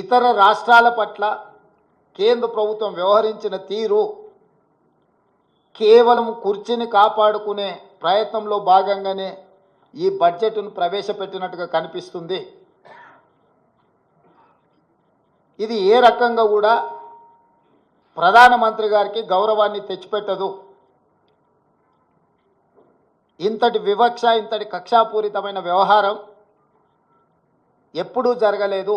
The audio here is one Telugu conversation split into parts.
ఇతర రాష్ట్రాల పట్ల కేంద్ర ప్రభుత్వం వ్యవహరించిన తీరు కేవలం కుర్చీని కాపాడుకునే ప్రయత్నంలో భాగంగానే ఈ బడ్జెట్ను ప్రవేశపెట్టినట్టుగా కనిపిస్తుంది. ఇది ఏ రకంగా కూడా ప్రధానమంత్రి గారికి గౌరవాన్ని తెచ్చిపెట్టదు. ఇంతటి వివక్ష ఇంతటి కక్షాపూరితమైన వ్యవహారం ఎప్పుడూ జరగలేదు.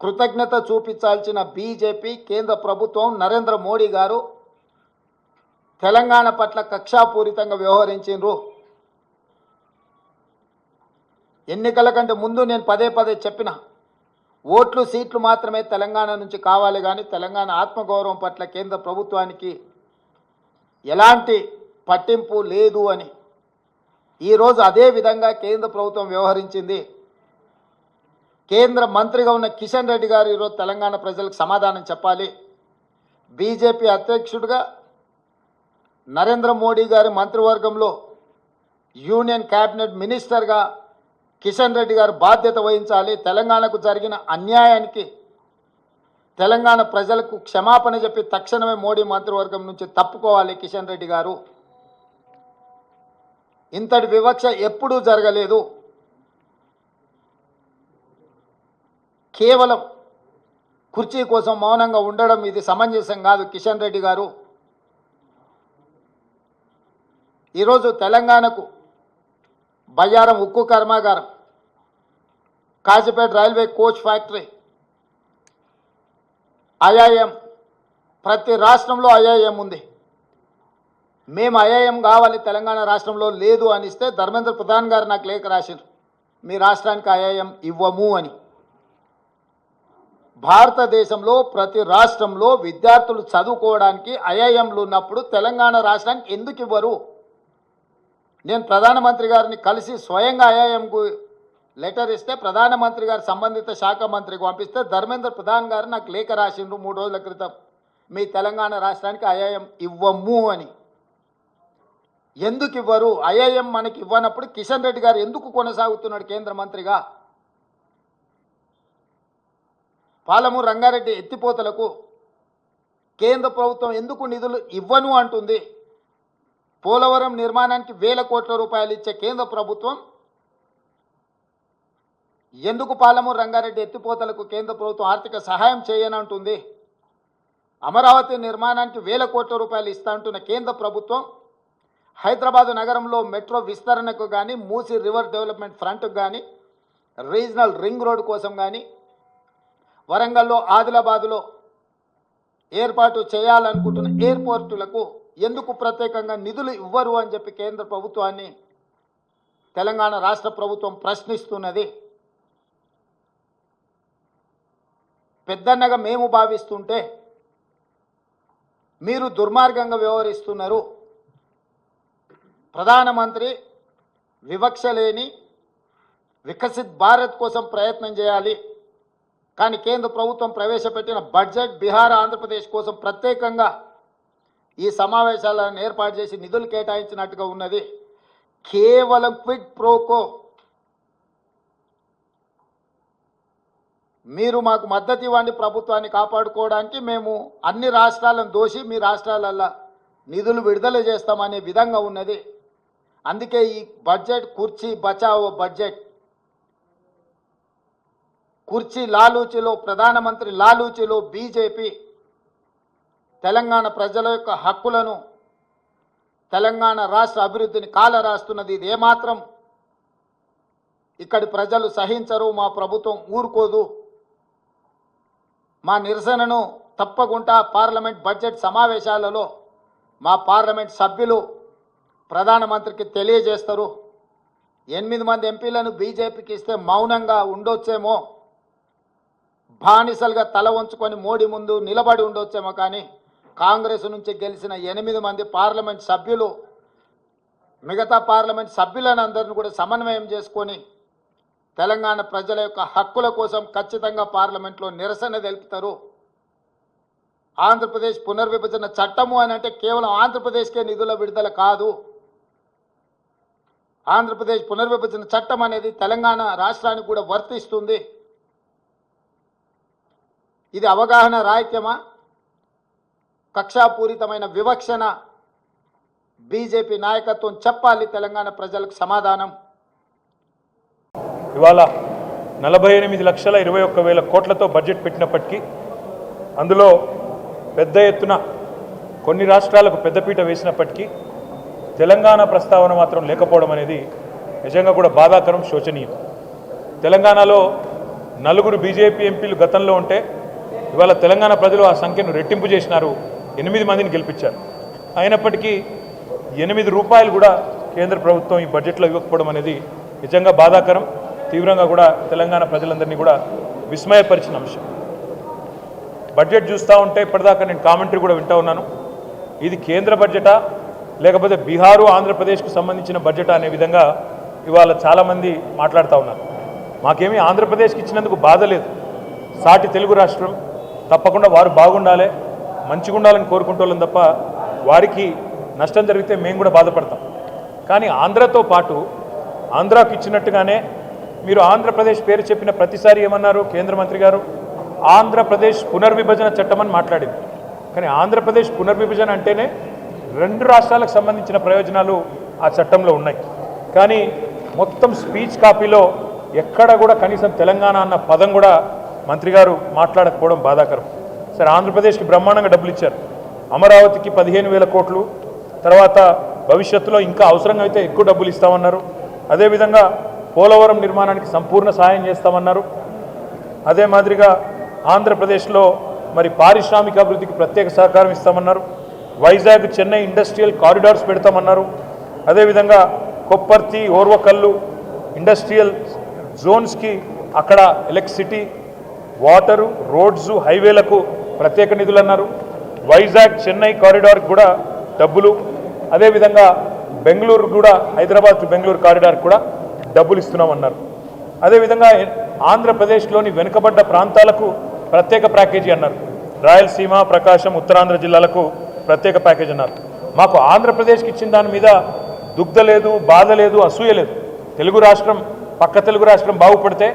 కృతజ్ఞత చూపించాల్సిన బీజేపీ కేంద్ర ప్రభుత్వం నరేంద్ర మోడీ గారు తెలంగాణ పట్ల కక్షాపూరితంగా వ్యవహరించిండ్రు. ఎన్నికల కంటే ముందు నేను పదే పదే చెప్పిన ఓట్లు సీట్లు మాత్రమే తెలంగాణ నుంచి కావాలి కానీ తెలంగాణ ఆత్మగౌరవం పట్ల కేంద్ర ప్రభుత్వానికి ఎలాంటి పట్టింపు లేదు అని. ఈరోజు అదే విధంగా కేంద్ర ప్రభుత్వం వ్యవహరించింది. కేంద్ర మంత్రిగా ఉన్న కిషన్ రెడ్డి గారు ఈరోజు తెలంగాణ ప్రజలకు సమాధానం చెప్పాలి. బీజేపీ అధ్యక్షుడిగా నరేంద్ర మోడీ గారి మంత్రివర్గంలో యూనియన్ క్యాబినెట్ మినిస్టర్గా కిషన్ రెడ్డి గారు బాధ్యత వహించాలి. తెలంగాణకు జరిగిన అన్యాయానికి తెలంగాణ ప్రజలకు క్షమాపణ చెప్పి తక్షణమే మోడీ మంత్రివర్గం నుంచి తప్పుకోవాలి కిషన్ రెడ్డి గారు. ఇంతటి వివక్ష ఎప్పుడూ జరగలేదు. కేవలం కుర్చీ కోసం మౌనంగా ఉండడం ఇది సమంజసం కాదు కిషన్ రెడ్డి గారు. ఈరోజు తెలంగాణకు బయ్యారం ఉక్కు కర్మాగారం Kazipet railway coach factory IIM ప్రతి రాష్ట్రంలో ఐఐఎం ఉంది. మేము ఐఐఎం కావాలి తెలంగాణ రాష్ట్రంలో లేదు అనిస్తే ధర్మేంద్ర ప్రధాన్ గారు నాకు లేఖ రాశారు మీ రాష్ట్రానికి ఐఐఎం ఇవ్వము అని. భారతదేశంలో ప్రతి రాష్ట్రంలో విద్యార్థులు చదువుకోవడానికి ఐఐఎంలు ఉన్నప్పుడు తెలంగాణ రాష్ట్రానికి ఎందుకు ఇవ్వరు? నేను ప్రధానమంత్రి గారిని కలిసి స్వయంగా ఐఐఎంకు లెటర్ ఇస్తే ప్రధానమంత్రి గారు సంబంధిత శాఖ మంత్రికి పంపిస్తే ధర్మేంద్ర ప్రధాన్ గారు నాకు లేఖ రాసిండ్రు మూడు రోజుల క్రితం. మీ తెలంగాణ రాష్ట్రానికి ఐఐఎం ఇవ్వము అని. ఎందుకు ఇవ్వరు? ఐఐఎం మనకి ఇవ్వనప్పుడు కిషన్ రెడ్డి గారు ఎందుకు కొనసాగుతున్నాడు కేంద్ర మంత్రిగా? పాలము రంగారెడ్డి ఎత్తిపోతలకు కేంద్ర ప్రభుత్వం ఎందుకు నిధులు ఇవ్వను అంటుంది. పోలవరం నిర్మాణానికి వేల కోట్ల రూపాయలు ఇచ్చే కేంద్ర ప్రభుత్వం ఎందుకు పాలము రంగారెడ్డి ఎత్తిపోతలకు కేంద్ర ప్రభుత్వం ఆర్థిక సహాయం చేయనంటుంది అమరావతి నిర్మాణానికి వేల కోట్ల రూపాయలు ఇస్తా అంటున్న కేంద్ర ప్రభుత్వం హైదరాబాదు నగరంలో మెట్రో విస్తరణకు కానీ మూసి రివర్ డెవలప్మెంట్ ఫ్రంట్కు కానీ రీజనల్ రింగ్ రోడ్ కోసం కానీ వరంగల్లో ఆదిలాబాదులో ఏర్పాటు చేయాలనుకుంటున్న ఎయిర్పోర్టులకు ఎందుకు ప్రత్యేకంగా నిధులు ఇవ్వరు అని చెప్పి కేంద్ర ప్రభుత్వాన్ని తెలంగాణ రాష్ట్ర ప్రభుత్వం ప్రశ్నిస్తున్నది. పెద్దన్నగా మేము భావిస్తుంటే మీరు దుర్మార్గంగా వ్యవహరిస్తున్నారు. ప్రధానమంత్రి వివక్ష లేని వికసిత్ భారత్ కోసం ప్రయత్నం చేయాలి. కానీ కేంద్ర ప్రభుత్వం ప్రవేశపెట్టిన బడ్జెట్ బీహార్ ఆంధ్రప్రదేశ్ కోసం ప్రత్యేకంగా ఈ సమావేశాలను ఏర్పాటు చేసి నిధులు కేటాయించినట్టుగా ఉన్నది. కేవలం క్విడ్ ప్రోకో. మీరు మాకు మద్దతు ఇవ్వండి ప్రభుత్వాన్ని కాపాడుకోవడానికి. మేము అన్ని రాష్ట్రాలను దోషి మీ రాష్ట్రాలల్లో నిధులు విడుదల చేస్తామనే విధంగా ఉన్నది. అందుకే ఈ బడ్జెట్ కుర్చీ బచావో బడ్జెట్. కుర్చీ లాలూచిలో ప్రధానమంత్రి లాలూచిలో బీజేపీ తెలంగాణ ప్రజల యొక్క హక్కులను తెలంగాణ రాష్ట్ర అభివృద్ధిని కాల రాస్తున్నది ఇది ఏమాత్రం ఇక్కడి ప్రజలు సహించరు మా ప్రభుత్వం ఊరుకోదు. మా నిరసనను తప్పకుండా పార్లమెంట్ బడ్జెట్ సమావేశాలలో మా పార్లమెంట్ సభ్యులు ప్రధానమంత్రికి తెలియజేస్తారు. ఎనిమిది మంది ఎంపీలను బీజేపీకి ఇస్తే మౌనంగా ఉండొచ్చేమో. బానిసలుగా తల వంచుకొని మోడీ ముందు నిలబడి ఉండొచ్చేమో కానీ కాంగ్రెస్ నుంచి గెలిచిన ఎనిమిది మంది పార్లమెంట్ సభ్యులు మిగతా పార్లమెంట్ సభ్యులను అందరిని కూడా సమన్వయం చేసుకొని తెలంగాణ ప్రజల యొక్క హక్కుల కోసం ఖచ్చితంగా పార్లమెంట్లో నిరసన తెలుపుతారు. ఆంధ్రప్రదేశ్ పునర్విభజన చట్టము అని అంటే కేవలం ఆంధ్రప్రదేశ్కే నిధుల విడుదల కాదు. ఆంధ్రప్రదేశ్ పునర్విభజన చట్టం అనేది తెలంగాణ రాష్ట్రానికి కూడా వర్తిస్తుంది. ఇది అవగాహన రాహిత్యమా? కక్షాపూరితమైన వివక్షణ బీజేపీ నాయకత్వం చెప్పాలి తెలంగాణ ప్రజలకు సమాధానం. ఇవాళ నలభై ఎనిమిది లక్షల ఇరవై ఒక్క వేల కోట్లతో బడ్జెట్ పెట్టినప్పటికీ అందులో పెద్ద ఎత్తున కొన్ని రాష్ట్రాలకు పెద్దపీట వేసినప్పటికీ తెలంగాణ ప్రస్తావన మాత్రం లేకపోవడం అనేది నిజంగా కూడా బాధాకరం శోచనీయం. తెలంగాణలో నలుగురు బీజేపీ ఎంపీలు గతంలో ఉంటే ఇవాళ తెలంగాణ ప్రజలు ఆ సంఖ్యను రెట్టింపు చేసినారు. ఎనిమిది మందిని గెలిపించారు. అయినప్పటికీ ఎనిమిది రూపాయలు కూడా కేంద్ర ప్రభుత్వం ఈ బడ్జెట్లో ఇవ్వకపోవడం అనేది నిజంగా బాధాకరం. తీవ్రంగా కూడా తెలంగాణ ప్రజలందరినీ కూడా విస్మయపరిచిన అంశం. బడ్జెట్ చూస్తూ ఉంటే ఇప్పటిదాకా నేను కామెంటరీ కూడా వింటూ ఉన్నాను. ఇది కేంద్ర బడ్జెటా? లేకపోతే బీహారు ఆంధ్రప్రదేశ్కు సంబంధించిన బడ్జెటా అనే విధంగా ఇవాళ చాలామంది మాట్లాడుతూ ఉన్నారు. మాకేమీ ఆంధ్రప్రదేశ్కి ఇచ్చినందుకు బాధ లేదు. సాటి తెలుగు రాష్ట్రం తప్పకుండా వారు బాగుండాలి మంచిగా ఉండాలని కోరుకుంటోళ్ళం తప్ప వారికి నష్టం జరిగితే మేము కూడా బాధపడతాం. కానీ ఆంధ్రతో పాటు ఆంధ్రాకి ఇచ్చినట్టుగానే మీరు ఆంధ్రప్రదేశ్ పేరు చెప్పిన ప్రతిసారి ఏమన్నారు కేంద్ర మంత్రి గారు? ఆంధ్రప్రదేశ్ పునర్విభజన చట్టం అని మాట్లాడింది. కానీ ఆంధ్రప్రదేశ్ పునర్విభజన అంటేనే రెండు రాష్ట్రాలకు సంబంధించిన ప్రయోజనాలు ఆ చట్టంలో ఉన్నాయి. కానీ మొత్తం స్పీచ్ కాపీలో ఎక్కడ కూడా కనీసం తెలంగాణ అన్న పదం కూడా మంత్రి గారు మాట్లాడకపోవడం బాధాకరం. సరే ఆంధ్రప్రదేశ్కి బ్రహ్మాండంగా డబ్బులు ఇచ్చారు. అమరావతికి పదిహేను వేల కోట్లు. తర్వాత భవిష్యత్తులో ఇంకా అవసరంగా అయితే ఎక్కువ డబ్బులు ఇస్తామన్నారు. అదేవిధంగా పోలవరం నిర్మాణానికి సంపూర్ణ సహాయం చేస్తామన్నారు. అదే మాదిరిగా ఆంధ్రప్రదేశ్లో మరి పారిశ్రామిక అభివృద్ధికి ప్రత్యేక సహకారం ఇస్తామన్నారు. వైజాగ్ చెన్నై ఇండస్ట్రియల్ కారిడార్స్ పెడతామన్నారు. అదేవిధంగా కొప్పర్తి ఓర్వకల్లు ఇండస్ట్రియల్ జోన్స్కి అక్కడ ఎలక్ట్రిసిటీ వాటరు రోడ్స్ హైవేలకు ప్రత్యేక నిధులు అన్నారు వైజాగ్ చెన్నై కారిడార్కి కూడా డబ్బులు. అదేవిధంగా బెంగళూరు కూడా హైదరాబాద్ టు బెంగళూరు కారిడార్ కూడా డబ్బులు ఇస్తున్నామన్నారు. అదేవిధంగా ఆంధ్రప్రదేశ్లోని వెనుకబడ్డ ప్రాంతాలకు ప్రత్యేక ప్యాకేజీ అన్నారు. రాయలసీమ ప్రకాశం ఉత్తరాంధ్ర జిల్లాలకు ప్రత్యేక ప్యాకేజీ అన్నారు. మాకు ఆంధ్రప్రదేశ్కి ఇచ్చిన దాని మీద దుగ్ధ లేదు బాధ లేదు అసూయ లేదు. తెలుగు రాష్ట్రం పక్క తెలుగు రాష్ట్రం బాగుపడితే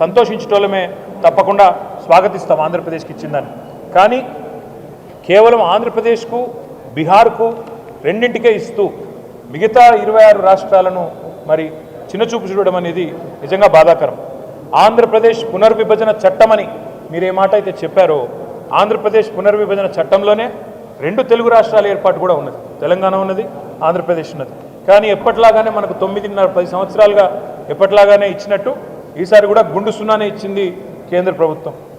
సంతోషించటోళ్ళమే తప్పకుండా స్వాగతిస్తాం ఆంధ్రప్రదేశ్కి ఇచ్చిందని. కానీ కేవలం ఆంధ్రప్రదేశ్కు బీహార్కు రెండింటికే ఇస్తూ మిగతా ఇరవై ఆరు రాష్ట్రాలను మరి చిన్నచూపు చూడడం అనేది నిజంగా బాధాకరం. ఆంధ్రప్రదేశ్ పునర్విభజన చట్టమని మీరు ఏ మాట అయితే చెప్పారో ఆంధ్రప్రదేశ్ పునర్విభజన చట్టంలోనే రెండు తెలుగు రాష్ట్రాల ఏర్పాటు కూడా ఉన్నది. తెలంగాణ ఉన్నది ఆంధ్రప్రదేశ్ ఉన్నది. కానీ ఎప్పటిలాగానే మనకు తొమ్మిదిన్నర పది సంవత్సరాలుగా ఎప్పటిలాగానే ఇచ్చినట్టు ఈసారి కూడా గుండు సున్నానే ఇచ్చింది కేంద్ర ప్రభుత్వం